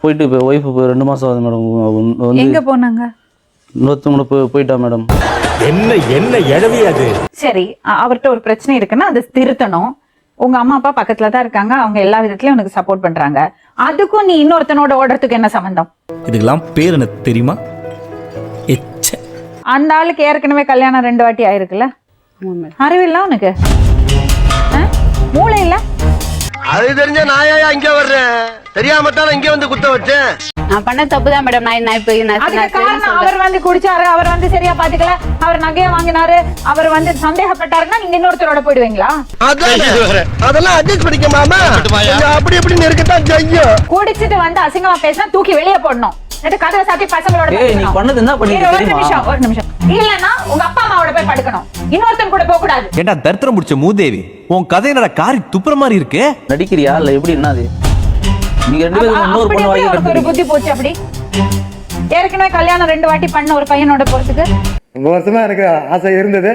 போயிட்டு இப்போ ஒய்ஃபு ரெண்டு மாதம் ஆகுது மேடம் வந்து எங்க போனாங்க? இன்னொருத்தவங்கள போய் போயிட்டா மேடம் என்ன என்ன எழவி அது? சரி அ- அவர்ட்ட ஒரு பிரச்சனை இருக்குன்னா அதை திருத்தணும். உங்க அம்மா அப்பா பக்கத்துல தான் இருக்காங்க. அவங்க எல்லா விதத்துலயும் உனக்கு சப்போர்ட் பண்றாங்க. அதுக்கும் நீ இன்னொருத்தனோட ஓடுறதுக்கு என்ன சம்பந்தம்? இதுக்கெல்லாம் பேர் என்ன தெரியுமா? எச்ச. அந்த ஆளுக்கு ஏற்கனவே கல்யாணம் ரெண்டு வாட்டி ஆயிருக்குல்ல? அறிவில்ல உனக்கு? அது தெரிஞ்ச நாயா இங்க வர்றேன் தெரியாம தான் இங்க வந்து குத்த வச்சேன். நான் பண்ண தப்பு தான் மேடம் நான் நான் இப்போ. அவர் வந்து குடிச்சாரு அவர் வந்து சரியா பாத்துக்கல. அவர் நகைய வாங்கினாரு அவர் வந்து சந்தேகப்பட்டாருன்னா நீங்க இன்னொருத்தரோட போயிடுவீங்களா? அதெல்லாம் அட்ஜஸ்ட் பண்ணிக்க மாமா அப்படி இப்படி இருக்கத்தான் செய்யும். குடிச்சிட்டு வந்து அசிங்கமா பேசினா தூக்கி வெளியே போடணும். கதவை சாத்தி பசங்களோட ஏய், நீ. பண்ணது என்ன இரு, ஒரு? நிமிஷம் ஒரு நிமிஷம். இல்லன்னா உங்க அப்பா அம்மாவோட போய் படுக்கணும். போக கூடாது ஏண்டா தரித்திரம் முடிச்ச மூதேவி உன் கதை என்னடா காரி துப்புற மாதிரி இருக்கு? நடிக்கிறியா? இல்லை எப்படி? என்னது நீங்க ரெண்டு பேரும் இன்னொரு பொண்ணு வாங்கி உனக்கு ஒரு புத்தி போச்சு அப்படி. ஏற்கனவே கல்யாணம் ரெண்டு வாட்டி பண்ண ஒரு பையனோட போறதுக்கு ரொம்ப வருஷமா எனக்கு ஆசை இருந்தது.